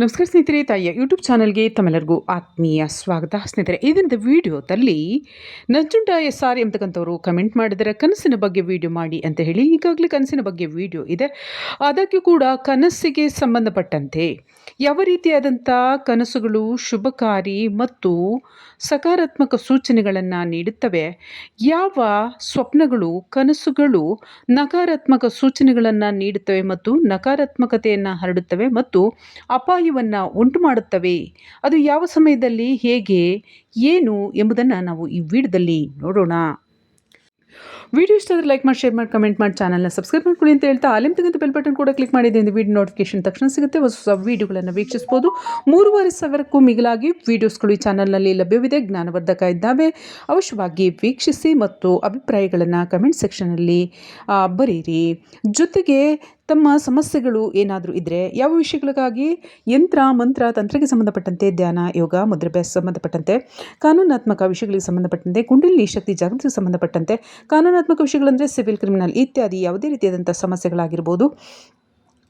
ನಮಸ್ಕಾರ ಸ್ನೇಹಿತರೆ, ತಾಯಿಯ ಯೂಟ್ಯೂಬ್ ಚಾನಲ್ಗೆ ತಮ್ಮೆಲ್ಲರಿಗೂ ಆತ್ಮೀಯ ಸ್ವಾಗತ. ಸ್ನೇಹಿತರೆ, ಈ ವಿಡಿಯೋದಲ್ಲಿ ನಂಜುಂಡ ಎಸ್ ಆರ್ ಎಂಬತಕ್ಕಂಥವ್ರು ಕಮೆಂಟ್ ಮಾಡಿದರೆ ಕನಸಿನ ಬಗ್ಗೆ ವಿಡಿಯೋ ಮಾಡಿ ಅಂತ ಹೇಳಿ ಈಗಾಗಲೇ ಕನಸಿನ ಬಗ್ಗೆ ವಿಡಿಯೋ ಇದೆ. ಅದಕ್ಕೂ ಕೂಡ ಕನಸಿಗೆ ಸಂಬಂಧಪಟ್ಟಂತೆ ಯಾವ ರೀತಿಯಾದಂಥ ಕನಸುಗಳು ಶುಭಕಾರಿ ಮತ್ತು ಸಕಾರಾತ್ಮಕ ಸೂಚನೆಗಳನ್ನು ನೀಡುತ್ತವೆ, ಯಾವ ಸ್ವಪ್ನಗಳು, ಕನಸುಗಳು ನಕಾರಾತ್ಮಕ ಸೂಚನೆಗಳನ್ನು ನೀಡುತ್ತವೆ ಮತ್ತು ನಕಾರಾತ್ಮಕತೆಯನ್ನು ಹರಡುತ್ತವೆ ಮತ್ತು ಅಪಾಯವನ್ನು ಉಂಟು ಮಾಡುತ್ತವೆ ಅದು ಯಾವ ಸಮಯದಲ್ಲಿ, ಹೇಗೆ, ಏನು ಎಂಬುದನ್ನು ನಾವು ಈ ವಿಡಿಯೋದಲ್ಲಿ ನೋಡೋಣ. ವಿಡಿಯೋ ಇಷ್ಟ ಆದರೆ ಲೈಕ್ ಮಾಡಿ, ಶೇರ್ ಮಾಡಿ, ಕಮೆಂಟ್ ಮಾಡಿ, ಚಾನಲ್ನ ಸಬ್ಸ್ಕ್ರೈಬ್ ಮಾಡ್ಕೊಳ್ಳಿ ಅಂತ ಹೇಳ್ತಾ ಅಲ್ಲಿಂದ ತೆಗೆದು ಬೆಲ್ ಬಟನ್ ಕೂಡ ಕ್ಲಿಕ್ ಮಾಡಿದ್ರಿಂದ ವಿಡಿಯೋ ನೋಟಿಫಿಕೇಶನ್ ತಕ್ಷಣ ಸಿಗುತ್ತೆ. ಹೊಸ ಹೊಸ ವೀಡಿಯೋಗಳನ್ನು ವೀಕ್ಷಿಸ್ಬೋದು ಮೂರುವರೆ ಸಾವಿರಕ್ಕೂ ಮಿಗಿಲಾಗಿ ವೀಡಿಯೋಸ್ಗಳು ಈ ಚಾನಲ್ನಲ್ಲಿ ಲಭ್ಯವಿದೆ. ಜ್ಞಾನವರ್ಧಕ ಇದ್ದಾವೆ. ಅವಶ್ಯವಾಗಿ ವೀಕ್ಷಿಸಿ ಮತ್ತು ಅಭಿಪ್ರಾಯಗಳನ್ನು ಕಮೆಂಟ್ ಸೆಕ್ಷನಲ್ಲಿ ಬರೀರಿ ಜೊತೆಗೆ ತಮ್ಮ ಸಮಸ್ಯೆಗಳು ಏನಾದರೂ ಇದ್ದರೆ ಯಾವ ವಿಷಯಗಳಿಗಾಗಿ ಯಂತ್ರ, ಮಂತ್ರ, ತಂತ್ರಕ್ಕೆ ಸಂಬಂಧಪಟ್ಟಂತೆ ಧ್ಯಾನ, ಯೋಗ, ಮುದ್ರಾಭ್ಯಾಸ ಸಂಬಂಧಪಟ್ಟಂತೆ, ಕಾನೂನಾತ್ಮಕ ವಿಷಯಗಳಿಗೆ ಸಂಬಂಧಪಟ್ಟಂತೆ, ಕುಂಡಲಿ ಶಕ್ತಿ ಜಾಗೃತಿಗೆ ಸಂಬಂಧಪಟ್ಟಂತೆ, ಕಾನೂನಾತ್ಮಕ ವಿಷಯಗಳಂದರೆ ಸಿವಿಲ್, ಕ್ರಿಮಿನಲ್ ಇತ್ಯಾದಿ ಯಾವುದೇ ರೀತಿಯಾದಂಥ ಸಮಸ್ಯೆಗಳಾಗಿರ್ಬೋದು.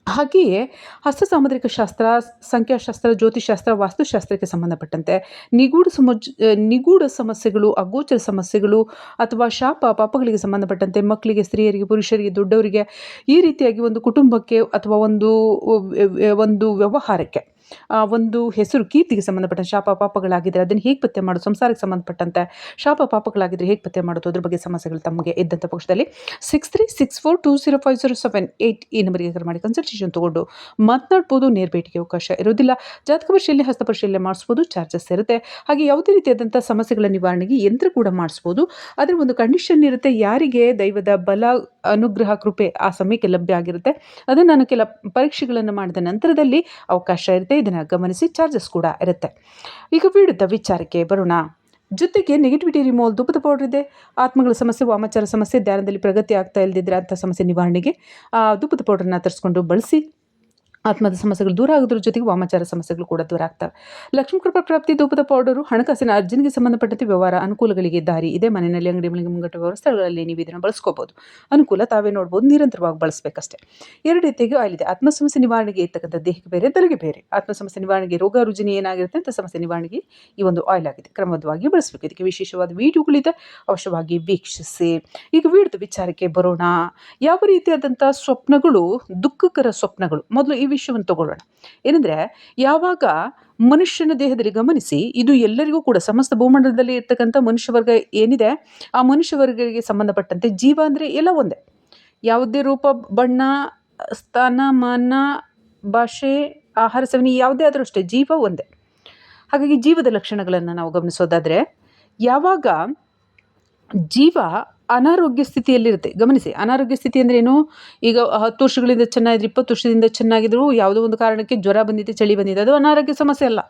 ಹಾಗೆಯೇ ಹಸ್ತ ಸಾಮುದ್ರಿಕ ಶಾಸ್ತ್ರ, ಸಂಖ್ಯಾಶಾಸ್ತ್ರ ಜ್ಯೋತಿಷಾಸ್ತ್ರ ವಾಸ್ತುಶಾಸ್ತ್ರಕ್ಕೆ ಸಂಬಂಧಪಟ್ಟಂತೆ ನಿಗೂಢ ಸಮಜ್, ನಿಗೂಢ ಸಮಸ್ಯೆಗಳು, ಅಗೋಚರ ಸಮಸ್ಯೆಗಳು ಅಥವಾ ಶಾಪ, ಪಾಪಗಳಿಗೆ ಸಂಬಂಧಪಟ್ಟಂತೆ ಮಕ್ಕಳಿಗೆ, ಸ್ತ್ರೀಯರಿಗೆ, ಪುರುಷರಿಗೆ, ದೊಡ್ಡವರಿಗೆ ಈ ರೀತಿಯಾಗಿ ಒಂದು ಕುಟುಂಬಕ್ಕೆ ಅಥವಾ ಒಂದು ಒಂದು ವ್ಯವಹಾರಕ್ಕೆ ಒಂದು ಹೆಸರು ಕೀರ್ತಿಗೆ ಸಂಬಂಧಪಟ್ಟ ಶಾಪ ಪಾಪಗಳಾಗಿದ್ದರೆ ಅದನ್ನು ಹೇಗೆ ಪತ್ತೆ ಮಾಡೋದು ಸಂಸಾರಕ್ಕೆ ಸಂಬಂಧಪಟ್ಟಂತೆ ಶಾಪ ಪಾಪಗಳಾಗಿದ್ದರೆ ಹೇಗೆ ಪತ್ತೆ ಮಾಡೋದು, ಅದ್ರ ಬಗ್ಗೆ ಸಮಸ್ಯೆಗಳು ತಮಗೆ ಇದ್ದಂಥ ಪಕ್ಷದಲ್ಲಿ six three six four two zero five zero seven eight ಈ ನಂಬರಿಗೆ ಕರೆ ಮಾಡಿ ಕನ್ಸಲ್ಟೇಷನ್ ತೊಗೊಂಡು ಮಾತನಾಡ್ಬೋದು, ನೇರ ಭೇಟಿಗೆ ಅವಕಾಶ ಇರೋದಿಲ್ಲ ಜಾತಕ ಪರಿಶೀಲನೆ, ಹಸ್ತ ಪರಿಶೀಲನೆ ಮಾಡಿಸ್ಬೋದು ಚಾರ್ಜಸ್ ಇರುತ್ತೆ. ಹಾಗೆ ಯಾವುದೇ ರೀತಿಯಾದಂಥ ಸಮಸ್ಯೆಗಳ ನಿವಾರಣೆಗೆ ಯಂತ್ರ ಕೂಡ ಮಾಡಿಸ್ಬೋದು. ಅದರ ಒಂದು ಕಂಡೀಷನ್ ಇರುತ್ತೆ, ಯಾರಿಗೆ ದೈವದ ಬಲ ಅನುಗ್ರಹ, ಕೃಪೆ ಆ ಸಮಯಕ್ಕೆ ಲಭ್ಯ ಆಗಿರುತ್ತೆ. ಅದು ನಾನು ಕೆಲ ಪರೀಕ್ಷೆಗಳನ್ನು ಮಾಡಿದ ನಂತರದಲ್ಲಿ ಅವಕಾಶ ಇರುತ್ತೆ. ಇದನ್ನು ಗಮನಿಸಿ ಚಾರ್ಜಸ್ ಕೂಡ ಇರುತ್ತೆ. ಈಗ ಬೀಡುತ್ತ ವಿಚಾರಕ್ಕೆ ಬರೋಣ. ಜೊತೆಗೆ ನೆಗೆಟಿವಿಟಿ ರಿಮೋಲ್ ಧೂಪದ ಪೌಡರ್ ಇದೆ. ಆತ್ಮಗಳ ಸಮಸ್ಯೆ, ವಾಮಾಚಾರ ಸಮಸ್ಯೆ, ಧ್ಯಾನದಲ್ಲಿ ಪ್ರಗತಿ ಆಗ್ತಾ ಇಲ್ಲದಿದ್ದರೆ ಅಂಥ ಸಮಸ್ಯೆ ನಿವಾರಣೆಗೆ ಧೂಪದ ಪೌಡರ್ನ ತರಿಸ್ಕೊಂಡು ಬಳಸಿ. ಆತ್ಮದ ಸಮಸ್ಯೆಗಳು ದೂರ ಆಗೋದ್ರ ಜೊತೆಗೆ ವಾಮಾಚಾರ ಸಮಸ್ಯೆಗಳು ಕೂಡ ದೂರ ಆಗ್ತವೆ. ಲಕ್ಷ್ಮೀ ಕೃಪಾ ಪ್ರಾಪ್ತಿ ಧೂಪದ ಪೌಡರು, ಹಣಕಾಸಿನ ಅರ್ಜನಿಗೆ ಸಂಬಂಧಪಟ್ಟಂತೆ ವ್ಯವಹಾರ ಅನುಕೂಲಗಳಿಗೆ ದಾರಿ. ಇದೆ ಮನೆಯಲ್ಲಿ ಅಂಗಡಿ ಮಳಿಗೆ ಮುಂಗಟ್ಟ ಸ್ಥಳಗಳಲ್ಲಿ ನೀವು ಇದನ್ನು ಬಳಸ್ಕೋಬಹುದು ಅನುಕೂಲ ತಾವೇ ನೋಡ್ಬೋದು, ನಿರಂತರವಾಗಿ ಬಳಸಬೇಕಷ್ಟೇ. ಎರಡು ರೀತಿಯಾಗಿ ಆಯಿಲ್ ಇದೆ ಆತ್ಮ ಸಮಸ್ಯೆ ನಿವಾರಣೆಗೆ ಇರ್ತಕ್ಕಂಥ ದೇಹಕ್ಕೆ ಬೇರೆ, ತಲೆಗೆ ಬೇರೆ. ಆತ್ಮ ಸಮಸ್ಯೆ ನಿವಾರಣೆಗೆ ರೋಗ, ರುಜಿನಿ ಏನಾಗಿರುತ್ತೆ ಅಂತ ಸಮಸ್ಯೆ ನಿವಾರಣೆಗೆ ಈ ಒಂದು ಆಯಿಲ್ ಆಗಿದೆ. ಕ್ರಮಬದ್ಧವಾಗಿ ಬಳಸಬೇಕು. ಇದಕ್ಕೆ ವಿಶೇಷವಾದ ವೀಡಿಯೋಗಳಿದೆ ಅವಶ್ಯವಾಗಿ ವೀಕ್ಷಿಸಿ. ಈಗ ವೀಡಿಯೋದ ವಿಚಾರಕ್ಕೆ ಬರೋಣ. ಯಾವ ರೀತಿಯಾದಂಥ ಸ್ವಪ್ನಗಳು, ದುಃಖಕರ ಸ್ವಪ್ನಗಳು? ಮೊದಲು ಈ ವಿಷಯವನ್ನು ತಗೊಳ್ಳೋಣ. ಏನಂದರೆ, ಯಾವಾಗ ಮನುಷ್ಯನ ದೇಹದಲ್ಲಿ ಗಮನಿಸಿ, ಇದು ಎಲ್ಲರಿಗೂ ಕೂಡ, ಸಮಸ್ತ ಭೂಮಂಡಲದಲ್ಲಿ ಇರ್ತಕ್ಕಂಥ ಮನುಷ್ಯ ವರ್ಗ ಏನಿದೆ, ಆ ಮನುಷ್ಯ ವರ್ಗಗಳಿಗೆ ಸಂಬಂಧಪಟ್ಟಂತೆ ಜೀವ ಅಂದರೆ ಎಲ್ಲ ಒಂದೇ. ಯಾವುದೇ ರೂಪ, ಬಣ್ಣ, ಸ್ಥಾನ, ಮಾನ, ಭಾಷೆ, ಆಹಾರ, ಸೇವನೆ, ಯಾವುದೇ ಆದರೂ ಅಷ್ಟೇ, ಜೀವ ಒಂದೇ. ಹಾಗಾಗಿ ಜೀವದ ಲಕ್ಷಣಗಳನ್ನು ನಾವು ಗಮನಿಸೋದಾದರೆ, ಯಾವಾಗ ಜೀವ ಅನಾರೋಗ್ಯ ಸ್ಥಿತಿಯಲ್ಲಿರುತ್ತೆ. ಗಮನಿಸಿ, ಅನಾರೋಗ್ಯ ಸ್ಥಿತಿ ಅಂದರೆ ಏನು? ಈಗ ಹತ್ತು ವರ್ಷಗಳಿಂದ ಚೆನ್ನಾಗಿದ್ರೆ, ಇಪ್ಪತ್ತು ವರ್ಷದಿಂದ ಚೆನ್ನಾಗಿದ್ರು, ಯಾವುದೋ ಒಂದು ಕಾರಣಕ್ಕೆ ಜ್ವರ ಬಂದಿದೆ, ಚಳಿ ಬಂದಿದೆ. ಅದು ಅನಾರೋಗ್ಯ ಸಮಸ್ಯೆ ಅಲ್ಲ.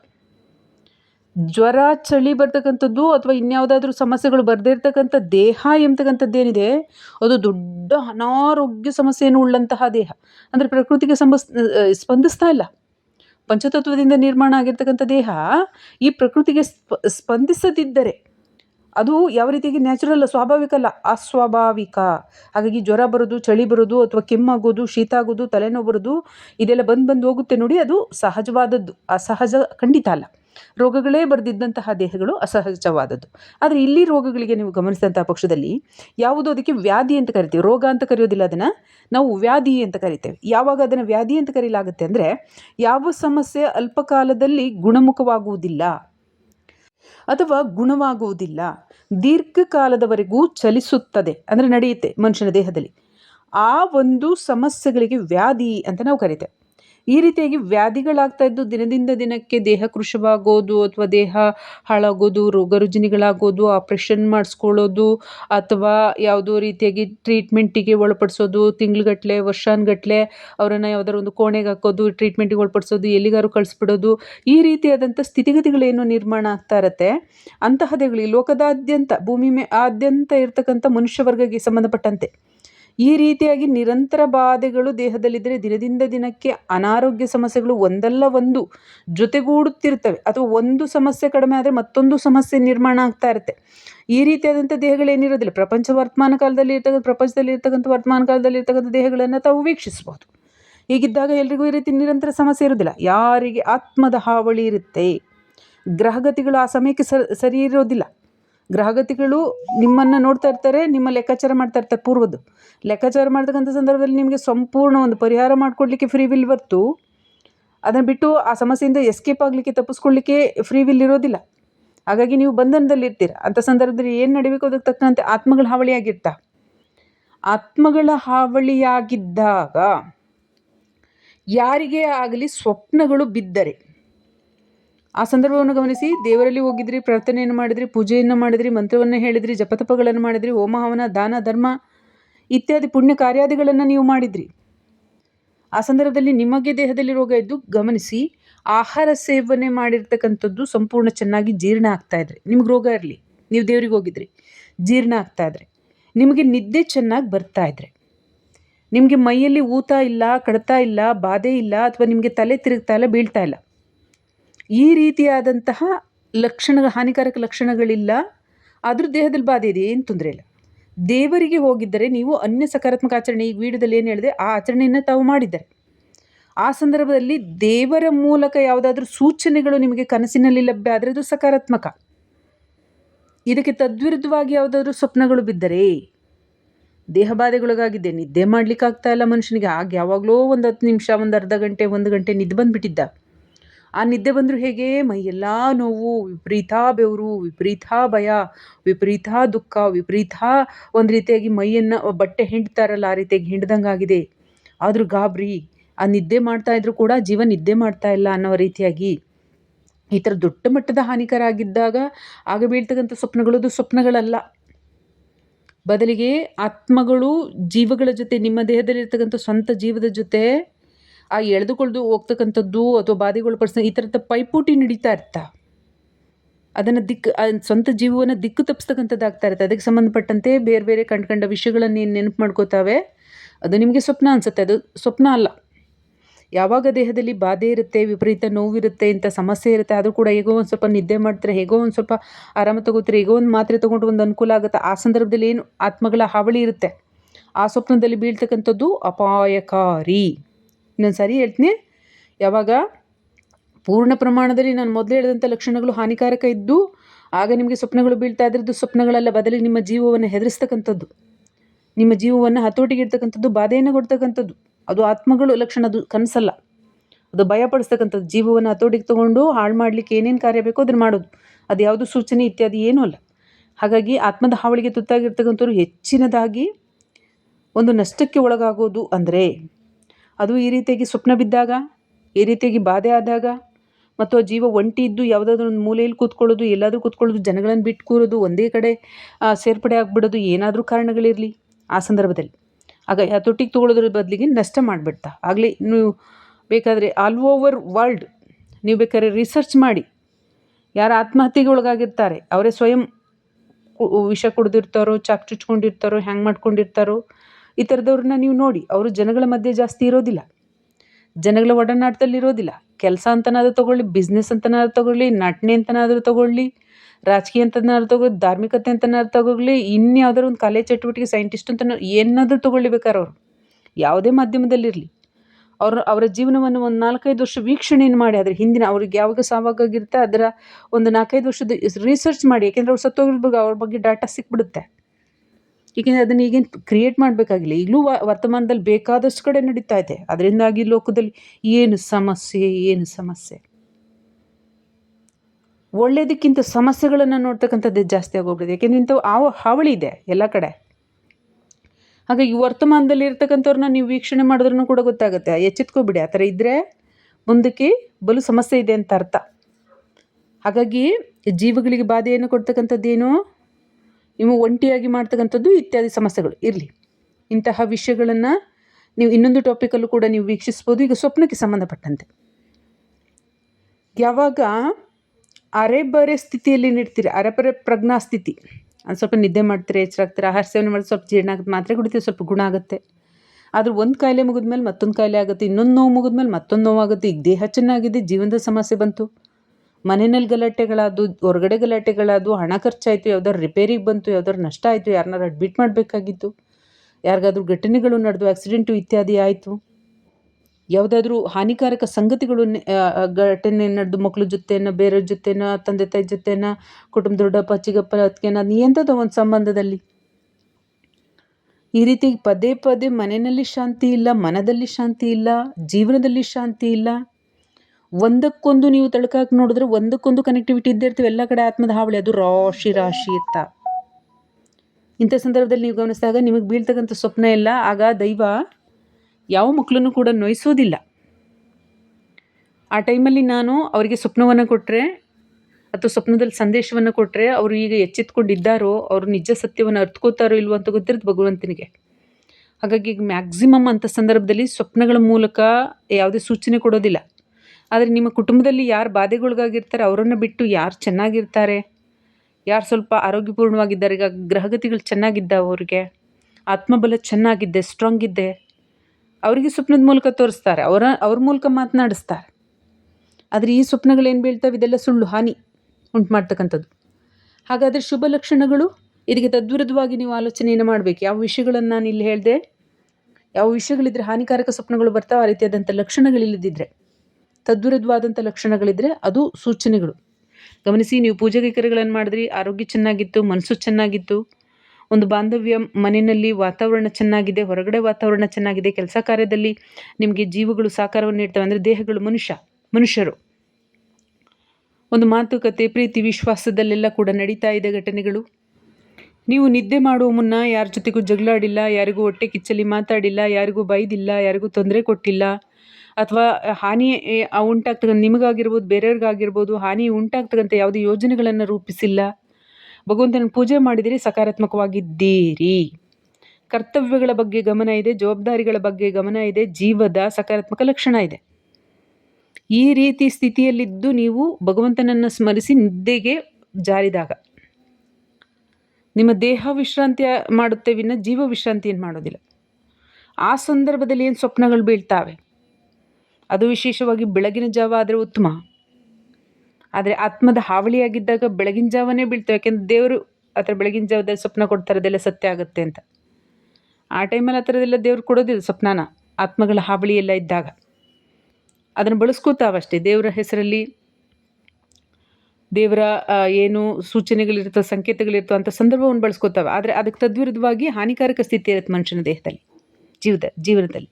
ಜ್ವರ, ಚಳಿ ಬರ್ತಕ್ಕಂಥದ್ದು ಅಥವಾ ಇನ್ಯಾವುದಾದ್ರೂ ಸಮಸ್ಯೆಗಳು ಬರದೇ ಇರ್ತಕ್ಕಂಥ ದೇಹ ಎಂಬತಕ್ಕಂಥದ್ದೇನಿದೆ ಅದು ದೊಡ್ಡ ಅನಾರೋಗ್ಯ ಸಮಸ್ಯೆಯನ್ನು ಉಳ್ಳಂತಹ ದೇಹ. ಅಂದರೆ ಪ್ರಕೃತಿಗೆ ಸಂಬಸ್ ಸ್ಪಂದಿಸ್ತಾ ಇಲ್ಲ. ಪಂಚತತ್ವದಿಂದ ನಿರ್ಮಾಣ ಆಗಿರ್ತಕ್ಕಂಥ ದೇಹ ಈ ಪ್ರಕೃತಿಗೆ ಸ್ಪ, ಸ್ಪಂದಿಸದಿದ್ದರೆ ಅದು ಯಾವ ರೀತಿಯಾಗಿ ನ್ಯಾಚುರಲ್ ಸ್ವಾಭಾವಿಕ ಅಲ್ಲ ಅಸ್ವಾಭಾವಿಕ. ಹಾಗಾಗಿ ಜ್ವರ ಬರೋದು, ಚಳಿ ಬರೋದು, ಅಥವಾ ಕೆಮ್ಮಾಗೋದು ಶೀತ ಆಗೋದು, ತಲೆನೋವು ಬರೋದು, ಇದೆಲ್ಲ ಬಂದು ಬಂದು ಹೋಗುತ್ತೆ ನೋಡಿ, ಅದು ಸಹಜವಾದದ್ದು. ಅಸಹಜ ಖಂಡಿತ ಅಲ್ಲ. ರೋಗಗಳೇ ಬರೆದಿದ್ದಂತಹ ದೇಹಗಳು ಅಸಹಜವಾದದ್ದು. ಆದರೆ ಇಲ್ಲಿ ರೋಗಗಳಿಗೆ ನೀವು ಗಮನಿಸಿದಂತಹ ಪಕ್ಷದಲ್ಲಿ ಯಾವುದು ಅದಕ್ಕೆ ವ್ಯಾಧಿ ಅಂತ ಕರಿತೀವಿ. ರೋಗ ಅಂತ ಕರೆಯೋದಿಲ್ಲ ಅದನ್ನು, ನಾವು ವ್ಯಾಧಿ ಅಂತ ಕರಿತೇವೆ. ಯಾವಾಗ ಅದನ್ನು ವ್ಯಾಧಿ ಅಂತ ಕರೀಲಾಗುತ್ತೆ ಅಂದರೆ, ಯಾವ ಸಮಸ್ಯೆ ಅಲ್ಪಕಾಲದಲ್ಲಿ ಗುಣಮುಖವಾಗುವುದಿಲ್ಲ. ಅಥವಾ ಗುಣವಾಗುವುದಿಲ್ಲ. ದೀರ್ಘಕಾಲದವರೆಗೂ ಚಲಿಸುತ್ತದೆ ಅಂದರೆ ನಡೆಯುತ್ತೆ ಮನುಷ್ಯನ ದೇಹದಲ್ಲಿ. ಆ ಒಂದು ಸಮಸ್ಯೆಗಳಿಗೆ ವ್ಯಾಧಿ ಅಂತ ನಾವು ಕರಿತೇವೆ. ಈ ರೀತಿಯಾಗಿ ವ್ಯಾಧಿಗಳಾಗ್ತಾ ಇದ್ದು ದಿನದಿಂದ ದಿನಕ್ಕೆ ದೇಹ ಕೃಶವಾಗೋದು ಅಥವಾ ದೇಹ ಹಾಳಾಗೋದು ರೋಗ ರುಜಿನಿಗಳಾಗೋದು ಆಪ್ರೇಷನ್ ಮಾಡಿಸ್ಕೊಳ್ಳೋದು ಅಥವಾ ಯಾವುದೋ ರೀತಿಯಾಗಿ ಟ್ರೀಟ್ಮೆಂಟಿಗೆ ಒಳಪಡಿಸೋದು ತಿಂಗ್ಳುಗಟ್ಟಲೆ ವರ್ಷಾನುಗಟ್ಲೆ ಅವರನ್ನು ಯಾವುದಾದ್ರು ಒಂದು ಕೋಣೆಗೆ ಹಾಕೋದು, ಟ್ರೀಟ್ಮೆಂಟಿಗೆ ಒಳಪಡಿಸೋದು ಎಲ್ಲಿಗಾರು ಕಳಿಸ್ಬಿಡೋದು, ಈ ರೀತಿಯಾದಂಥ ಸ್ಥಿತಿಗತಿಗಳೇನು ನಿರ್ಮಾಣ ಆಗ್ತಾ ಇರತ್ತೆ. ಅಂತಹದೆಗಳು ಲೋಕದಾದ್ಯಂತ, ಭೂಮಿ ಮೇ, ಆದ್ಯಂತ ಇರ್ತಕ್ಕಂಥ ಮನುಷ್ಯ ವರ್ಗಕ್ಕೆ ಸಂಬಂಧಪಟ್ಟಂತೆ. ಈ ರೀತಿಯಾಗಿ ನಿರಂತರ ಬಾಧೆಗಳು ದೇಹದಲ್ಲಿದ್ದರೆ ದಿನದಿಂದ ದಿನಕ್ಕೆ ಅನಾರೋಗ್ಯ ಸಮಸ್ಯೆಗಳು ಒಂದಲ್ಲ ಒಂದು ಜೊತೆಗೂಡುತ್ತಿರ್ತವೆ. ಅಥವಾ ಒಂದು ಸಮಸ್ಯೆ ಕಡಿಮೆ ಆದರೆ ಮತ್ತೊಂದು ಸಮಸ್ಯೆ ನಿರ್ಮಾಣ ಆಗ್ತಾ ಇರುತ್ತೆ. ಈ ರೀತಿಯಾದಂಥ ದೇಹಗಳೇನಿರೋದಿಲ್ಲ ಪ್ರಪಂಚ ವರ್ತಮಾನ ಕಾಲದಲ್ಲಿ ಇರ್ತಕ್ಕಂಥ, ಪ್ರಪಂಚದಲ್ಲಿ ಇರ್ತಕ್ಕಂಥ, ವರ್ತಮಾನ ಕಾಲದಲ್ಲಿ ಇರ್ತಕ್ಕಂಥ ದೇಹಗಳನ್ನು ತಾವು ವೀಕ್ಷಿಸ್ಬೋದು. ಹೀಗಿದ್ದಾಗ ಎಲ್ರಿಗೂ ಈ ರೀತಿ ನಿರಂತರ ಸಮಸ್ಯೆ ಇರೋದಿಲ್ಲ ಯಾರಿಗೆ ಆತ್ಮದ ಹಾವಳಿ ಇರುತ್ತೆ. ಗ್ರಹಗತಿಗಳು ಆ ಸಮಯಕ್ಕೆ ಸರಿ ಇರೋದಿಲ್ಲ. ಗ್ರಹಗತಿಗಳು ನಿಮ್ಮನ್ನು ನೋಡ್ತಾ ಇರ್ತಾರೆ, ನಿಮ್ಮ ಲೆಕ್ಕಾಚಾರ ಮಾಡ್ತಾ ಇರ್ತಾರೆ ಪೂರ್ವದ್ದು. ಲೆಕ್ಕಾಚಾರ ಮಾಡ್ತಕ್ಕಂಥ ಸಂದರ್ಭದಲ್ಲಿ ನಿಮಗೆ ಸಂಪೂರ್ಣ ಒಂದು ಪರಿಹಾರ ಮಾಡಿಕೊಡ್ಲಿಕ್ಕೆ ಫ್ರೀ ವಿಲ್ ಬರ್ತು ಅದನ್ನು ಬಿಟ್ಟು ಆ ಸಮಸ್ಯೆಯಿಂದ ಎಸ್ಕೇಪ್ ಆಗಲಿಕ್ಕೆ ತಪ್ಪಿಸ್ಕೊಳ್ಳಿಕ್ಕೆ ಫ್ರೀ ವಿಲ್ ಇರೋದಿಲ್ಲ. ಹಾಗಾಗಿ ನೀವು ಬಂಧನದಲ್ಲಿ ಇರ್ತೀರ. ಅಂಥ ಸಂದರ್ಭದಲ್ಲಿ ಏನು ನಡಿಬೇಕು? ಅದಕ್ಕೆ ತಕ್ಕಂತೆ ಆತ್ಮಗಳ ಹಾವಳಿಯಾಗಿರ್ತಾ ಆತ್ಮಗಳ ಹಾವಳಿಯಾಗಿದ್ದಾಗ ಯಾರಿಗೇ ಆಗಲಿ ಸ್ವಪ್ನಗಳು ಬಿದ್ದರೆ ಆ ಸಂದರ್ಭವನ್ನು ಗಮನಿಸಿ, ದೇವರಲ್ಲಿ ಹೋಗಿದ್ರಿ, ಪ್ರಾರ್ಥನೆಯನ್ನು ಮಾಡಿದ್ರಿ, ಪೂಜೆಯನ್ನು ಮಾಡಿದ್ರಿ, ಮಂತ್ರವನ್ನು ಹೇಳಿದ್ರಿ, ಜಪತಪಗಳನ್ನು ಮಾಡಿದ್ರಿ, ಹೋಮ, ಹವನ, ದಾನ, ಧರ್ಮ ಇತ್ಯಾದಿ ಪುಣ್ಯ ಕಾರ್ಯಾದಿಗಳನ್ನು ನೀವು ಮಾಡಿದ್ರಿ. ಆ ಸಂದರ್ಭದಲ್ಲಿ ನಿಮಗೆ ದೇಹದಲ್ಲಿ ರೋಗ ಇದ್ದು ಗಮನಿಸಿ, ಆಹಾರ ಸೇವನೆ ಮಾಡಿರ್ತಕ್ಕಂಥದ್ದು ಸಂಪೂರ್ಣ ಚೆನ್ನಾಗಿ ಜೀರ್ಣ ಆಗ್ತಾ ಇದ್ರಿ. ನಿಮ್ಗೆ ರೋಗ ಇರಲಿ, ನೀವು ದೇವರಿಗೆ ಹೋಗಿದ್ರಿ, ಜೀರ್ಣ ಆಗ್ತಾ ಇದ್ರಿ. ನಿಮಗೆ ನಿದ್ದೆ ಚೆನ್ನಾಗಿ ಬರ್ತಾ ಇದ್ರಿ. ನಿಮಗೆ ಮೈಯಲ್ಲಿ ಊತ ಇಲ್ಲ, ಕಡ್ತಾ ಇಲ್ಲ, ಬಾಧೆ ಇಲ್ಲ, ಅಥವಾ ನಿಮಗೆ ತಲೆ ತಿರುಗ್ತಾ ಇಲ್ಲ, ಬೀಳ್ತಾ ಇಲ್ಲ. ಈ ರೀತಿಯಾದಂತಹ ಲಕ್ಷಣ ಹಾನಿಕಾರಕ ಲಕ್ಷಣಗಳಿಲ್ಲ. ಆದರೂ ದೇಹದಲ್ಲಿ ಬಾಧೆ ಇದೆ, ಏನು ತೊಂದರೆ ಇಲ್ಲ. ದೇವರಿಗೆ ಹೋಗಿದ್ದರೆ ನೀವು ಅನ್ಯ ಸಕಾರಾತ್ಮಕ ಆಚರಣೆ, ಈ ವಿಡಿಯೋದಲ್ಲಿ ಏನು ಹೇಳಿದೆ, ಆ ಆಚರಣೆಯನ್ನು ತಾವು ಮಾಡಿದ್ದಾರೆ. ಆ ಸಂದರ್ಭದಲ್ಲಿ ದೇವರ ಮೂಲಕ ಯಾವುದಾದ್ರೂ ಸೂಚನೆಗಳು ನಿಮಗೆ ಕನಸಿನಲ್ಲಿ ಲಭ್ಯ ಆದರೆ ಅದು ಸಕಾರಾತ್ಮಕ. ಇದಕ್ಕೆ ತದ್ವಿರುದ್ಧವಾಗಿ ಯಾವುದಾದ್ರೂ ಸ್ವಪ್ನಗಳು ಬಿದ್ದರೆ ದೇಹಬಾಧೆಗೊಳಗಾಗಿದೆ ನಿದ್ದೆ ಮಾಡ್ಲಿಕ್ಕಾಗ್ತಾ ಇಲ್ಲ ಮನುಷ್ಯನಿಗೆ. ಆಗ ಯಾವಾಗಲೋ ಒಂದು ಹತ್ತು ನಿಮಿಷ, ಒಂದು ಅರ್ಧ ಗಂಟೆ, ಒಂದು ಗಂಟೆ ನಿದ್ದೆ ಬಂದುಬಿಟ್ಟಿದ್ದ. ಆ ನಿದ್ದೆ ಬಂದರೂ ಹೇಗೆ? ಮೈಯೆಲ್ಲ ನೋವು, ವಿಪರೀತ ಬೆವರು, ವಿಪರೀತ ಭಯ, ವಿಪರೀತ ದುಃಖ, ವಿಪರೀತ ಒಂದು ರೀತಿಯಾಗಿ ಮೈಯನ್ನು ಬಟ್ಟೆ ಹಿಂಡ್ತಾರಲ್ಲ ಆ ರೀತಿಯಾಗಿ ಹಿಂಡ್ದಂಗೆ ಆಗಿದೆ. ಆದರೂ ಗಾಬರಿ, ಆ ನಿದ್ದೆ ಮಾಡ್ತಾ ಇದ್ರು ಕೂಡ ಜೀವ ನಿದ್ದೆ ಮಾಡ್ತಾ ಇಲ್ಲ ಅನ್ನೋ ರೀತಿಯಾಗಿ ಈ ಥರ ದೊಡ್ಡ ಮಟ್ಟದ ಹಾನಿಕರ ಆಗಿದ್ದಾಗ ಆಗ ಬೀಳ್ತಕ್ಕಂಥ ಸ್ವಪ್ನಗಳದು ಸ್ವಪ್ನಗಳಲ್ಲ. ಬದಲಿಗೆ ಆತ್ಮಗಳು ಜೀವಗಳ ಜೊತೆ, ನಿಮ್ಮ ದೇಹದಲ್ಲಿರ್ತಕ್ಕಂಥ ಸ್ವಂತ ಜೀವದ ಜೊತೆ ಆ ಎಳೆದುಕೊಳ್ದು ಹೋಗ್ತಕ್ಕಂಥದ್ದು ಅಥವಾ ಬಾಧೆಗಳು ಪಡಿಸ ಈ ಥರದ ಪೈಪೋಟಿ ನಡೀತಾ ಇರ್ತಾ. ಅದನ್ನು ದಿಕ್ಕು ಸ್ವಂತ ಜೀವವನ್ನು ದಿಕ್ಕು ತಪ್ಪಿಸ್ತಕ್ಕಂಥದ್ದು ಇರುತ್ತೆ. ಅದಕ್ಕೆ ಸಂಬಂಧಪಟ್ಟಂತೆ ಬೇರೆ ಬೇರೆ ಕಂಡ್ಕಂಡ ವಿಷಯಗಳನ್ನು ಏನು ನೆನಪು ಮಾಡ್ಕೋತಾವೆ. ಅದು ನಿಮಗೆ ಸ್ವಪ್ನ ಅನಿಸುತ್ತೆ. ಅದು ಸ್ವಪ್ನ ಅಲ್ಲ. ಯಾವಾಗ ದೇಹದಲ್ಲಿ ಬಾಧೆ ಇರುತ್ತೆ, ವಿಪರೀತ ನೋವಿರುತ್ತೆ, ಇಂಥ ಸಮಸ್ಯೆ ಇರುತ್ತೆ ಅದು ಕೂಡ ಹೇಗೋ ಒಂದು ಸ್ವಲ್ಪ ನಿದ್ದೆ ಮಾಡ್ತಾರೆ, ಹೇಗೋ ಒಂದು ಸ್ವಲ್ಪ ಆರಾಮ ತಗೋತಾರೆ, ಹೇಗೋ ಒಂದು ಮಾತ್ರೆ ತೊಗೊಂಡು ಒಂದು ಅನುಕೂಲ ಆಗುತ್ತೆ. ಆ ಸಂದರ್ಭದಲ್ಲಿ ಏನು ಆತ್ಮಗಳ ಹಾವಳಿ ಇರುತ್ತೆ. ಆ ಸ್ವಪ್ನದಲ್ಲಿ ಬೀಳ್ತಕ್ಕಂಥದ್ದು ಅಪಾಯಕಾರಿ. ಇನ್ನೊಂದು ಸಾರಿ ಹೇಳ್ತೀನಿ. ಯಾವಾಗ? ಪೂರ್ಣ ಪ್ರಮಾಣದಲ್ಲಿ ನಾನು ಮೊದಲು ಹೇಳಿದಂಥ ಲಕ್ಷಣಗಳು ಹಾನಿಕಾರಕ ಇದ್ದು, ಆಗ ನಿಮಗೆ ಸ್ವಪ್ನಗಳು ಬೀಳ್ತಾ ಇದ್ರದ್ದು ಸ್ವಪ್ನಗಳೆಲ್ಲ ಬದಲಿಗೆ ನಿಮ್ಮ ಜೀವವನ್ನು ಹೆದರಿಸ್ತಕ್ಕಂಥದ್ದು. ನಿಮ್ಮ ಜೀವವನ್ನು ಹತೋಟಿಗೆ ಇಡ್ತಕ್ಕಂಥದ್ದು, ಬಾಧೆಯನ್ನು ಕೊಡ್ತಕ್ಕಂಥದ್ದು. ಅದು ಆತ್ಮಗಳು ಲಕ್ಷಣ, ಅದು ಕನಸಲ್ಲ. ಅದು ಭಯಪಡಿಸ್ತಕ್ಕಂಥದ್ದು ಜೀವವನ್ನು ಹತೋಟಿಗೆ ತೊಗೊಂಡು ಹಾಳು ಮಾಡಲಿಕ್ಕೆ ಏನೇನು ಕಾರ್ಯ ಬೇಕೋ ಅದನ್ನು ಮಾಡೋದು. ಅದು ಯಾವುದು ಸೂಚನೆ ಇತ್ಯಾದಿ ಏನೂ ಅಲ್ಲ. ಹಾಗಾಗಿ ಆತ್ಮದ ಹಾವಳಿಗೆ ತುತ್ತಾಗಿರ್ತಕ್ಕಂಥವ್ರು ಹೆಚ್ಚಿನದಾಗಿ ಒಂದು ನಷ್ಟಕ್ಕೆ ಒಳಗಾಗೋದು ಅಂದರೆ ಅದು ಈ ರೀತಿಯಾಗಿ ಸ್ವಪ್ನ ಬಿದ್ದಾಗ, ಈ ರೀತಿಯಾಗಿ ಬಾಧೆ ಆದಾಗ, ಮತ್ತು ಆ ಜೀವ ಒಂಟಿ ಇದ್ದು ಯಾವುದಾದ್ರೂ ಒಂದು ಮೂಲೆಯಲ್ಲಿ ಕೂತ್ಕೊಳ್ಳೋದು, ಎಲ್ಲಾದರೂ ಕೂತ್ಕೊಳ್ಳೋದು, ಜನಗಳನ್ನು ಬಿಟ್ಟು ಕೂರೋದು, ಒಂದೇ ಕಡೆ ಸೇರ್ಪಡೆ ಆಗಿಬಿಡೋದು, ಏನಾದರೂ ಕಾರಣಗಳಿರಲಿ ಆ ಸಂದರ್ಭದಲ್ಲಿ. ಆಗ ಹತೋಟಿಗೆ ತೊಗೊಳೋದ್ರ ಬದಲಿಗೆ ನಷ್ಟ ಮಾಡಿಬಿಡ್ತಾ. ಆಗಲಿ ನೀವು ಬೇಕಾದರೆ ಆಲ್ ಓವರ್ ವರ್ಲ್ಡ್ ನೀವು ಬೇಕಾದ್ರೆ ರಿಸರ್ಚ್ ಮಾಡಿ. ಯಾರು ಆತ್ಮಹತ್ಯೆಗೆ ಒಳಗಾಗಿರ್ತಾರೆ, ಅವರೇ ಸ್ವಯಂ ವಿಷ ಕುಡಿದಿರ್ತಾರೋ, ಚಾಕ್ ಚುಚ್ಕೊಂಡಿರ್ತಾರೋ ಹ್ಯಾಂಗ್ ಮಾಡ್ಕೊಂಡಿರ್ತಾರೋ ಈ ಥರದವ್ರನ್ನ ನೀವು ನೋಡಿ, ಅವರು ಜನಗಳ ಮಧ್ಯೆ ಜಾಸ್ತಿ ಇರೋದಿಲ್ಲ. ಜನಗಳ ಒಡನಾಟದಲ್ಲಿ ಇರೋದಿಲ್ಲ. ಕೆಲಸ ಅಂತನಾದರೂ ತಗೊಳ್ಳಿ ಬಿಸ್ನೆಸ್ ಅಂತನಾದ್ರೂ ತಗೊಳ್ಳಿ, ನಟನೆ ಅಂತನಾದರೂ ತಗೊಳ್ಳಿ, ರಾಜಕೀಯ ಅಂತನಾದ್ರು ತಗೊಳ್ಳಿ, ಧಾರ್ಮಿಕತೆ ಅಂತನಾದ್ರು ತಗೊಳ್ಳಿ, ಇನ್ಯಾವುದಾದ್ರು ಒಂದು ಕಲೆ ಚಟುವಟಿಕೆ ಸೈಂಟಿಸ್ಟ್ ಅಂತ ಏನಾದರೂ ತೊಗೊಳ್ಳಿ ಬೇಕಾದ್ರೆ ಅವರು. ಯಾವುದೇ ಮಾಧ್ಯಮದಲ್ಲಿರಲಿ. ಅವರು, ಅವರ ಜೀವನವನ್ನು ಒಂದು ನಾಲ್ಕೈದು ವರ್ಷ ವೀಕ್ಷಣೆಯನ್ನು ಮಾಡಿ, ಅದರ ಹಿಂದಿನ ಅವ್ರಿಗೆ ಯಾವಾಗ ಸಾವಾಗಾಗಿರುತ್ತೆ, ಅದರ ಒಂದು ನಾಲ್ಕೈದು ವರ್ಷದ ರಿಸರ್ಚ್ ಮಾಡಿ. ಯಾಕೆಂದರೆ ಅವ್ರು ಸತ್ತೋಗಿರ್ಬೇಕು ಅವ್ರ ಬಗ್ಗೆ ಡಾಟಾ ಸಿಕ್ಬಿಡುತ್ತೆ. ಏಕೆಂದರೆ ಅದನ್ನು ಈಗೇನು ಕ್ರಿಯೇಟ್ ಮಾಡಬೇಕಾಗಿಲ್ಲ. ಈಗಲೂ ವರ್ತಮಾನದಲ್ಲಿ ಬೇಕಾದಷ್ಟು ಕಡೆ ನಡೀತಾ ಇದೆ. ಅದರಿಂದಾಗಿ ಲೋಕದಲ್ಲಿ ಏನು ಸಮಸ್ಯೆ ಏನು ಸಮಸ್ಯೆ? ಒಳ್ಳೆಯದಕ್ಕಿಂತ ಸಮಸ್ಯೆಗಳನ್ನು ನೋಡ್ತಕ್ಕಂಥದ್ದೇ ಜಾಸ್ತಿ ಆಗೋಗ್ಬಿಟ್ಟಿದೆ. ಯಾಕೆಂದ್ರೆ ಇಂಥವು ಆವ, ಹಾವಳಿ ಇದೆ ಎಲ್ಲ ಕಡೆ. ಹಾಗಾಗಿ ವರ್ತಮಾನದಲ್ಲಿ ಇರ್ತಕ್ಕಂಥವ್ರನ್ನ ನೀವು ವೀಕ್ಷಣೆ ಮಾಡಿದ್ರೂ ಕೂಡ ಗೊತ್ತಾಗುತ್ತೆ. ಎಚ್ಚೆತ್ಕೋಬಿಡಿ. ಆ ಥರ ಇದ್ದರೆ ಮುಂದಕ್ಕೆ ಬಲು ಸಮಸ್ಯೆ ಇದೆ ಅಂತ ಅರ್ಥ. ಹಾಗಾಗಿ ಜೀವಗಳಿಗೆ ಬಾಧೆಯನ್ನು ಕೊಡ್ತಕ್ಕಂಥದ್ದೇನು? ನೀವು ಒಂಟಿಯಾಗಿ ಮಾಡ್ತಕ್ಕಂಥದ್ದು ಇತ್ಯಾದಿ ಸಮಸ್ಯೆಗಳು. ಇರಲಿ. ಇಂತಹ ವಿಷಯಗಳನ್ನು ನೀವು ಇನ್ನೊಂದು ಟಾಪಿಕಲ್ಲೂ ಕೂಡ ನೀವು ವೀಕ್ಷಿಸ್ಬೋದು. ಈಗ ಸ್ವಪ್ನಕ್ಕೆ ಸಂಬಂಧಪಟ್ಟಂತೆ. ಯಾವಾಗ ಅರೆಬರೆ ಸ್ಥಿತಿಯಲ್ಲಿ ನೀಡ್ತೀರಿ? ಅರೆಬರೆ ಪ್ರಜ್ಞಾ ಸ್ಥಿತಿ. ಅದು ಸ್ವಲ್ಪ ನಿದ್ದೆ ಮಾಡ್ತೀರಿ ಎಚ್ಚರಾಗ್ತೀರಿ ಆಹಾರ ಸೇವನೆ ಮಾಡಿ ಸ್ವಲ್ಪ ಜೀರ್ಣ ಆಗುತ್ತೆ, ಮಾತ್ರೆ ಕುಡಿತೀರಿ, ಸ್ವಲ್ಪ ಗುಣ ಆಗುತ್ತೆ. ಆದ್ರೆ ಒಂದು ಕಾಯಿಲೆ ಮುಗಿದ್ಮೇಲೆ ಮತ್ತೊಂದು ಕಾಯಿಲೆ ಆಗುತ್ತೆ, ಇನ್ನೊಂದು ನೋವು ಮುಗಿದ್ಮೇಲೆ ಮತ್ತೊಂದು ನೋವಾಗುತ್ತೆ ಈಗ ದೇಹ ಚೆನ್ನಾಗಿದೆ, ಜೀವನದ ಸಮಸ್ಯೆ ಬಂತು. ಮನೆಯಲ್ಲಿ ಗಲಾಟೆಗಳಾದವು ಹೊರಗಡೆ ಗಲಾಟೆಗಳಾದ್ದು ಹಣ ಖರ್ಚಾಯಿತು, ಯಾವ್ದಾದ್ರು ರಿಪೇರಿಗೆ ಬಂತು, ಯಾವ್ದಾದ್ರು ನಷ್ಟ ಆಯಿತು ಯಾರನ್ನಾರು ಅಡ್ಮಿಟ್ ಮಾಡಬೇಕಾಗಿತ್ತು. ಯಾರಿಗಾದ್ರೂ ಘಟನೆಗಳು ನಡೆದು ಆಕ್ಸಿಡೆಂಟು ಇತ್ಯಾದಿ ಆಯಿತು. ಯಾವುದಾದ್ರೂ ಹಾನಿಕಾರಕ ಸಂಗತಿಗಳು ಘಟನೆ ನಡೆದು ಮಕ್ಳ ಜೊತೆನ ಬೇರೆಯವ್ರ ಜೊತೆನ, ತಂದೆ ತಾಯಿ ಜೊತೆನ, ಕುಟುಂಬ ದೊಡ್ಡಪ್ಪ ಚಿಕ್ಕಪ್ಪ ಅದಕ್ಕೇನ ಎಂಥದೋ ಒಂದು ಸಂಬಂಧದಲ್ಲಿ. ಈ ರೀತಿ ಪದೇ ಪದೇ ಮನೆಯಲ್ಲಿ ಶಾಂತಿ ಇಲ್ಲ, ಮನದಲ್ಲಿ ಶಾಂತಿ ಇಲ್ಲ, ಜೀವನದಲ್ಲಿ ಶಾಂತಿ ಇಲ್ಲ. ಒಂದಕ್ಕೊಂದು ನೀವು ತಳ್ಕಾಕಿ ನೋಡಿದ್ರೆ ಒಂದಕ್ಕೊಂದು ಕನೆಕ್ಟಿವಿಟಿ ಇದ್ದೇ ಇರ್ತೀವಿ. ಎಲ್ಲ ಕಡೆ ಆತ್ಮದ ಹಾವಳಿ ಅದು ರಾಶಿ ರಾಶಿ ಇರ್ತ ಇಂಥ ಸಂದರ್ಭದಲ್ಲಿ ನೀವು ಗಮನಿಸಿದಾಗ ನಿಮಗೆ ಬೀಳ್ತಕ್ಕಂಥ ಸ್ವಪ್ನ ಇಲ್ಲ. ಆಗ ದೈವ ಯಾವ ಮಕ್ಕಳನ್ನು ಕೂಡ ನೋಯಿಸೋದಿಲ್ಲ. ಆ ಟೈಮಲ್ಲಿ ನಾನು ಅವರಿಗೆ ಸ್ವಪ್ನವನ್ನು ಕೊಟ್ಟರೆ ಅಥವಾ ಸ್ವಪ್ನದಲ್ಲಿ ಸಂದೇಶವನ್ನು ಕೊಟ್ಟರೆ ಅವರು ಈಗ ಎಚ್ಚೆತ್ಕೊಂಡಿದ್ದಾರೋ, ಅವರು ನಿಜ ಸತ್ಯವನ್ನು ಅರ್ಥಕೋತಾರೋ ಇಲ್ವೋ ಅಂತ ಗೊತ್ತಿರುತ್ತೆ ಭಗವಂತನಿಗೆ. ಹಾಗಾಗಿ ಮ್ಯಾಕ್ಸಿಮಮ್ ಅಂಥ ಸಂದರ್ಭದಲ್ಲಿ ಸ್ವಪ್ನಗಳ ಮೂಲಕ ಯಾವುದೇ ಸೂಚನೆ ಕೊಡೋದಿಲ್ಲ. ಆದರೆ ನಿಮ್ಮ ಕುಟುಂಬದಲ್ಲಿ ಯಾರು ಬಾಧೆಗೊಳಗಾಗಿರ್ತಾರೆ, ಅವರನ್ನು ಬಿಟ್ಟು ಯಾರು ಚೆನ್ನಾಗಿರ್ತಾರೆ? ಯಾರು ಸ್ವಲ್ಪ ಆರೋಗ್ಯಪೂರ್ಣವಾಗಿದ್ದಾರೆ, ಈಗ ಗ್ರಹಗತಿಗಳು ಚೆನ್ನಾಗಿದ್ದಾವೆ ಅವ್ರಿಗೆ, ಆತ್ಮಬಲ ಚೆನ್ನಾಗಿದೆ ಸ್ಟ್ರಾಂಗ್ ಇದ್ದೆ ಅವರಿಗೆ ಸ್ವಪ್ನದ ಮೂಲಕ ತೋರಿಸ್ತಾರೆ, ಅವರ, ಅವ್ರ ಮೂಲಕ ಮಾತನಾಡಿಸ್ತಾರೆ. ಆದರೆ ಈ ಸ್ವಪ್ನಗಳೇನು ಬೀಳ್ತವೆ? ಇದೆಲ್ಲ ಸುಳ್ಳು, ಹಾನಿ ಉಂಟು ಮಾಡ್ತಕ್ಕಂಥದ್ದು. ಹಾಗಾದರೆ ಶುಭ ಲಕ್ಷಣಗಳು? ಇದಕ್ಕೆ ತದ್ವಿರುದ್ಧವಾಗಿ ನೀವು ಆಲೋಚನೆಯನ್ನು ಮಾಡಬೇಕು. ಯಾವ ವಿಷಯಗಳನ್ನು ನಾನು ಇಲ್ಲಿ ಹೇಳಿದೆ? ಯಾವ ವಿಷಯಗಳಿದ್ರೆ ಹಾನಿಕಾರಕ ಸ್ವಪ್ನಗಳು ಬರ್ತಾವೆ? ಆ ರೀತಿಯಾದಂಥ ಲಕ್ಷಣಗಳಿಲ್ಲದಿದ್ದರೆ ತದ್ವಿರುದ್ಧವಾದಂಥ ಲಕ್ಷಣಗಳಿದ್ದರೆ ಅದು ಸೂಚನೆಗಳು. ಗಮನಿಸಿ, ನೀವು ಪೂಜೆ ಕೈಕರ್ಯಗಳನ್ನು ಮಾಡಿದ್ರಿ, ಆರೋಗ್ಯ ಚೆನ್ನಾಗಿತ್ತು, ಮನಸ್ಸು ಚೆನ್ನಾಗಿತ್ತು, ಒಂದು ಬಾಂಧವ್ಯ ಮನೆಯಲ್ಲಿ ವಾತಾವರಣ ಚೆನ್ನಾಗಿದೆ, ಹೊರಗಡೆ ವಾತಾವರಣ ಚೆನ್ನಾಗಿದೆ, ಕೆಲಸ ಕಾರ್ಯದಲ್ಲಿ ನಿಮಗೆ ಜೀವಗಳು ಸಾಕಾರವನ್ನು ನೀಡ್ತವೆ ಅಂದರೆ ದೇಹಗಳು ಮನುಷ್ಯ, ಮನುಷ್ಯರು. ಒಂದು ಮಾತುಕತೆ ಪ್ರೀತಿ, ವಿಶ್ವಾಸದಲ್ಲೆಲ್ಲ ಕೂಡ ನಡೀತಾ ಇದೆ ಘಟನೆಗಳು. ನೀವು ನಿದ್ದೆ ಮಾಡುವ ಮುನ್ನ ಯಾರ ಜೊತೆಗೂ ಜಗಳಾಡಿಲ್ಲ ಯಾರಿಗೂ ಹೊಟ್ಟೆ ಕಿಚ್ಚಲಿ ಮಾತಾಡಿಲ್ಲ, ಯಾರಿಗೂ ಬೈದಿಲ್ಲ, ಯಾರಿಗೂ ತೊಂದರೆ ಕೊಟ್ಟಿಲ್ಲ. ಅಥವಾ ಹಾನಿ ಉಂಟಾಗ್ತಕ್ಕಂಥ, ನಿಮಗಾಗಿರ್ಬೋದು, ಬೇರೆಯವ್ರಿಗಾಗಿರ್ಬೋದು, ಹಾನಿ ಉಂಟಾಗ್ತಕ್ಕಂಥ ಯಾವುದೇ ಯೋಜನೆಗಳನ್ನು ರೂಪಿಸಿಲ್ಲ. ಭಗವಂತನ ಪೂಜೆ ಮಾಡಿದರೆ ಸಕಾರಾತ್ಮಕವಾಗಿದ್ದೀರಿ. ಕರ್ತವ್ಯಗಳ ಬಗ್ಗೆ ಗಮನ ಇದೆ, ಜವಾಬ್ದಾರಿಗಳ ಬಗ್ಗೆ ಗಮನ ಇದೆ, ಜೀವದ ಸಕಾರಾತ್ಮಕ ಲಕ್ಷಣ ಇದೆ. ಈ ರೀತಿ ಸ್ಥಿತಿಯಲ್ಲಿದ್ದು ನೀವು ಭಗವಂತನನ್ನು ಸ್ಮರಿಸಿ ನಿದ್ದೆಗೆ ಜಾರಿದಾಗ. ನಿಮ್ಮ ದೇಹ ವಿಶ್ರಾಂತಿ ಮಾಡುತ್ತೆ ವಿನ ಜೀವ ವಿಶ್ರಾಂತಿಯನ್ನು ಮಾಡೋದಿಲ್ಲ. ಆ ಸಂದರ್ಭದಲ್ಲಿ ಏನು ಸ್ವಪ್ನಗಳು ಬೀಳ್ತಾವೆ? ಅದು ವಿಶೇಷವಾಗಿ ಬೆಳಗಿನ ಜಾವ ಆದರೆ ಉತ್ತಮ. ಆದರೆ ಆತ್ಮದ ಹಾವಳಿಯಾಗಿದ್ದಾಗ ಬೆಳಗಿನ ಜಾವನೇ ಬೀಳ್ತೇವೆ, ಯಾಕೆಂದ್ರೆ ದೇವರು ಆ ಥರ ಬೆಳಗಿನ ಜಾವದಲ್ಲಿ ಸ್ವಪ್ನ ಕೊಡ್ತಾರೆ ಅದೆಲ್ಲ ಸತ್ಯ ಆಗುತ್ತೆ ಅಂತ. ಆ ಟೈಮಲ್ಲಿ ಆ ಥರದೆಲ್ಲ ದೇವ್ರು ಕೊಡೋದಿಲ್ಲ ಸ್ವಪ್ನನ, ಆತ್ಮಗಳ ಹಾವಳಿ ಎಲ್ಲ ಇದ್ದಾಗ. ಅದನ್ನು ಬಳಸ್ಕೋತಾವಷ್ಟೇ, ದೇವರ ಹೆಸರಲ್ಲಿ ದೇವರ ಏನು ಸೂಚನೆಗಳಿರ್ತವೆ, ಸಂಕೇತಗಳಿರ್ತವೆ ಅಂಥ ಸಂದರ್ಭವನ್ನು ಬಳಸ್ಕೋತಾವೆ. ಆದರೆ ಅದಕ್ಕೆ ತದ್ವಿರುದ್ಧವಾಗಿ ಹಾನಿಕಾರಕ ಸ್ಥಿತಿ ಇರುತ್ತೆ ಮನುಷ್ಯನ ದೇಹದಲ್ಲಿ, ಜೀವದ, ಜೀವನದಲ್ಲಿ.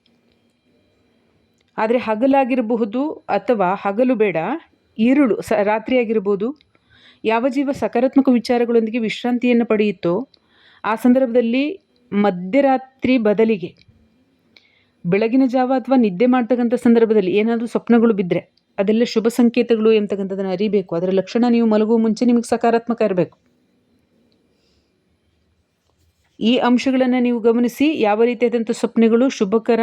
ಆದರೆ ಹಗಲಾಗಿರಬಹುದು ಅಥವಾ ಹಗಲು ಬೇಡ ಈರುಳು ಸ ರಾತ್ರಿಯಾಗಿರ್ಬೋದು ಯಾವ ಜೀವ ಸಕಾರಾತ್ಮಕ ವಿಚಾರಗಳೊಂದಿಗೆ ವಿಶ್ರಾಂತಿಯನ್ನು ಪಡೆಯಿತೋ ಆ ಸಂದರ್ಭದಲ್ಲಿ ಮಧ್ಯರಾತ್ರಿ ಬದಲಿಗೆ, ಬೆಳಗಿನ ಜಾವ ಅಥವಾ ನಿದ್ದೆ ಮಾಡ್ತಕ್ಕಂಥ ಸಂದರ್ಭದಲ್ಲಿ ಏನಾದರೂ ಸ್ವಪ್ನಗಳು ಬಿದ್ದರೆ ಅದೆಲ್ಲ ಶುಭ ಸಂಕೇತಗಳು ಎಂತಕ್ಕಂಥದ್ದನ್ನು ಅರಿಬೇಕು. ಅದರ ಲಕ್ಷಣ ನೀವು ಮಲಗುವ ಮುಂಚೆ ನಿಮಗೆ ಸಕಾರಾತ್ಮಕ ಇರಬೇಕು. ಈ ಅಂಶಗಳನ್ನು ನೀವು ಗಮನಿಸಿ, ಯಾವ ರೀತಿಯಾದಂಥ ಸ್ವಪ್ನಗಳು ಶುಭಕರ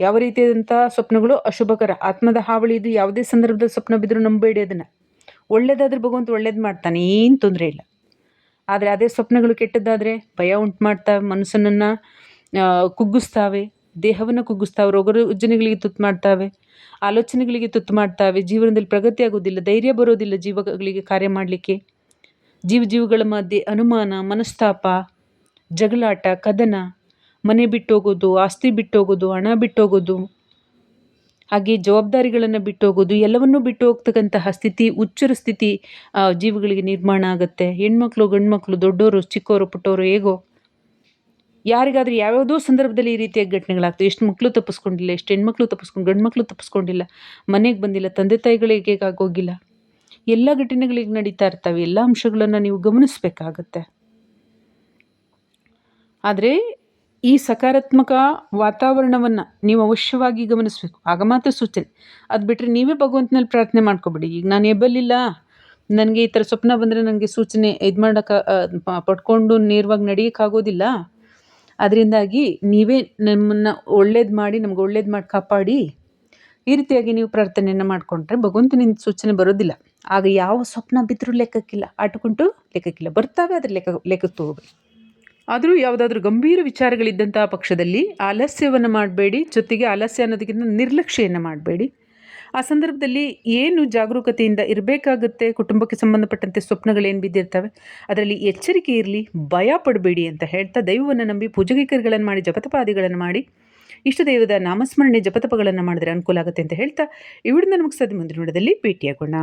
ಯಾವ ರೀತಿಯಾದಂಥ ಸ್ವಪ್ನಗಳು ಅಶುಭಕರ? ಆತ್ಮದ ಹಾವಳಿ ಇದು ಯಾವುದೇ ಸಂದರ್ಭದಲ್ಲಿ ಸ್ವಪ್ನ ಬಿದ್ದರೂ ನಂಬೇಡಿ ಅದನ್ನು. ಒಳ್ಳೇದಾದ್ರೆ ಭಗವಂತ ಒಳ್ಳೇದು ಮಾಡ್ತಾನೆ, ಏನು ತೊಂದರೆ ಇಲ್ಲ. ಆದರೆ ಅದೇ ಸ್ವಪ್ನಗಳು ಕೆಟ್ಟದ್ದಾದರೆ ಭಯ ಉಂಟು ಮಾಡ್ತಾ ಮನಸ್ಸನ್ನು ಕುಗ್ಗಿಸ್ತಾವೆ, ದೇಹವನ್ನು ಕುಗ್ಗಿಸ್ತಾವೆ, ರೋಗ ರುಜಿನಗಳಿಗೆ ತುತ್ತು ಮಾಡ್ತಾವೆ, ಆಲೋಚನೆಗಳಿಗೆ ತುತ್ತು ಮಾಡ್ತಾವೆ, ಜೀವನದಲ್ಲಿ ಪ್ರಗತಿ ಆಗೋದಿಲ್ಲ ಧೈರ್ಯ ಬರೋದಿಲ್ಲ ಜೀವಗಳಿಗೆ ಕಾರ್ಯ ಮಾಡಲಿಕ್ಕೆ. ಜೀವ ಜೀವಗಳ ಮಧ್ಯೆ ಅನುಮಾನ, ಮನಸ್ತಾಪ, ಜಗಳಾಟ, ಕದನ ಮನೆ ಬಿಟ್ಟೋಗೋದು, ಆಸ್ತಿ ಬಿಟ್ಟೋಗೋದು, ಹಣ ಬಿಟ್ಟೋಗೋದು, ಹಾಗೆ ಜವಾಬ್ದಾರಿಗಳನ್ನು ಬಿಟ್ಟೋಗೋದು, ಎಲ್ಲವನ್ನೂ ಬಿಟ್ಟು ಹೋಗ್ತಕ್ಕಂತಹ ಸ್ಥಿತಿ, ಹುಚ್ಚರ ಸ್ಥಿತಿ ಜೀವಿಗಳಿಗೆ ನಿರ್ಮಾಣ ಆಗುತ್ತೆ. ಹೆಣ್ಮಕ್ಳು, ಗಂಡ್ಮಕ್ಳು ದೊಡ್ಡವರು ಚಿಕ್ಕವರು ಪುಟ್ಟವರು ಹೇಗೋ. ಯಾರಿಗಾದರೂ ಯಾವ್ಯಾವುದೋ ಸಂದರ್ಭದಲ್ಲಿ ಈ ರೀತಿಯ ಘಟನೆಗಳಾಗ್ತವೆ. ಎಷ್ಟು ಮಕ್ಕಳು ತಪ್ಪಿಸ್ಕೊಂಡಿಲ್ಲ, ಎಷ್ಟು ಹೆಣ್ಮಕ್ಳು ತಪ್ಪಿಸ್ಕೊಂಡು ಗಂಡು ಮಕ್ಕಳು ತಪ್ಪಿಸ್ಕೊಂಡಿಲ್ಲ, ಮನೆಗೆ ಬಂದಿಲ್ಲ, ತಂದೆ ತಾಯಿಗಳಿಗೆ ಆಗೋಗಿಲ್ಲ ಎಲ್ಲ ಘಟನೆಗಳಿಗೆ ನಡೀತಾ ಇರ್ತವೆ. ಎಲ್ಲ ಅಂಶಗಳನ್ನು ನೀವು ಗಮನಿಸಬೇಕಾಗತ್ತೆ. ಆದರೆ ಈ ಸಕಾರಾತ್ಮಕ ವಾತಾವರಣವನ್ನು ನೀವು ಅವಶ್ಯವಾಗಿ ಗಮನಿಸಬೇಕು. ಆಗ ಮಾತ್ರ ಸೂಚನೆ. ಅದು ಬಿಟ್ಟರೆ ನೀವೇ ಭಗವಂತನಲ್ಲಿ ಪ್ರಾರ್ಥನೆ ಮಾಡ್ಕೊಬಿಡಿ. ಈಗ ನಾನು ಎಬ್ಬಲಿಲ್ಲ ನನಗೆ ಈ ಥರ ಸ್ವಪ್ನ ಬಂದರೆ ನನಗೆ ಸೂಚನೆ ಇದು ಮಾಡೋಕೆ ಪಡ್ಕೊಂಡು ನೇರವಾಗಿ ನಡೆಯೋಕ್ಕಾಗೋದಿಲ್ಲ. ಅದರಿಂದಾಗಿ ನೀವೇ ನಮ್ಮನ್ನು ಒಳ್ಳೇದು ಮಾಡಿ, ನಮ್ಗೆ ಒಳ್ಳೇದು ಮಾಡಿ ಕಾಪಾಡಿ. ಈ ರೀತಿಯಾಗಿ ನೀವು ಪ್ರಾರ್ಥನೆಯನ್ನು ಮಾಡಿಕೊಂಡ್ರೆ ಭಗವಂತನಿಂದ ಸೂಚನೆ ಬರೋದಿಲ್ಲ. ಆಗ ಯಾವ ಸ್ವಪ್ನ ಬಿದ್ದರೂ ಲೆಕ್ಕಕ್ಕಿಲ್ಲ. ಆಟಕೊಂಡು ಲೆಕ್ಕಕ್ಕಿಲ್ಲ. ಬರ್ತಾವೆ ಅದ್ರ ಲೆಕ್ಕ, ಲೆಕ್ಕಕ್ಕೆ ತಗೋಬೇಕು. ಆದರೂ ಯಾವುದಾದ್ರೂ ಗಂಭೀರ ವಿಚಾರಗಳಿದ್ದಂತಹ ಪಕ್ಷದಲ್ಲಿ ಆಲಸ್ಯವನ್ನು ಮಾಡಬೇಡಿ, ಜೊತೆಗೆ ಆಲಸ್ಯ ಅನ್ನೋದಕ್ಕಿಂತ ನಿರ್ಲಕ್ಷ್ಯವನ್ನು ಮಾಡಬೇಡಿ. ಆ ಸಂದರ್ಭದಲ್ಲಿ ಏನು ಜಾಗರೂಕತೆಯಿಂದ ಇರಬೇಕಾಗುತ್ತೆ? ಕುಟುಂಬಕ್ಕೆ ಸಂಬಂಧಪಟ್ಟಂತೆ ಸ್ವಪ್ನಗಳೇನು ಬಿದ್ದಿರ್ತವೆ? ಅದರಲ್ಲಿ ಎಚ್ಚರಿಕೆ ಇರಲಿ, ಭಯ ಪಡಬೇಡಿ ಅಂತ ಹೇಳ್ತಾ ದೈವವನ್ನು ನಂಬಿ ಪೂಜಗೀಕರಿಗಳನ್ನು ಮಾಡಿ, ಜಪತಪಾದಿಗಳನ್ನು ಮಾಡಿ, ಇಷ್ಟ ದೈವದ ನಾಮಸ್ಮರಣೆ, ಜಪತಪಗಳನ್ನು ಮಾಡಿದರೆ ಅನುಕೂಲ ಆಗುತ್ತೆ ಅಂತ ಹೇಳ್ತಾ ವಿಡಿಯೋನ ನಮಗೆ ಸದ್ಯ ಮುಂದಿನ ಭೇಟಿಯಾಗೋಣ.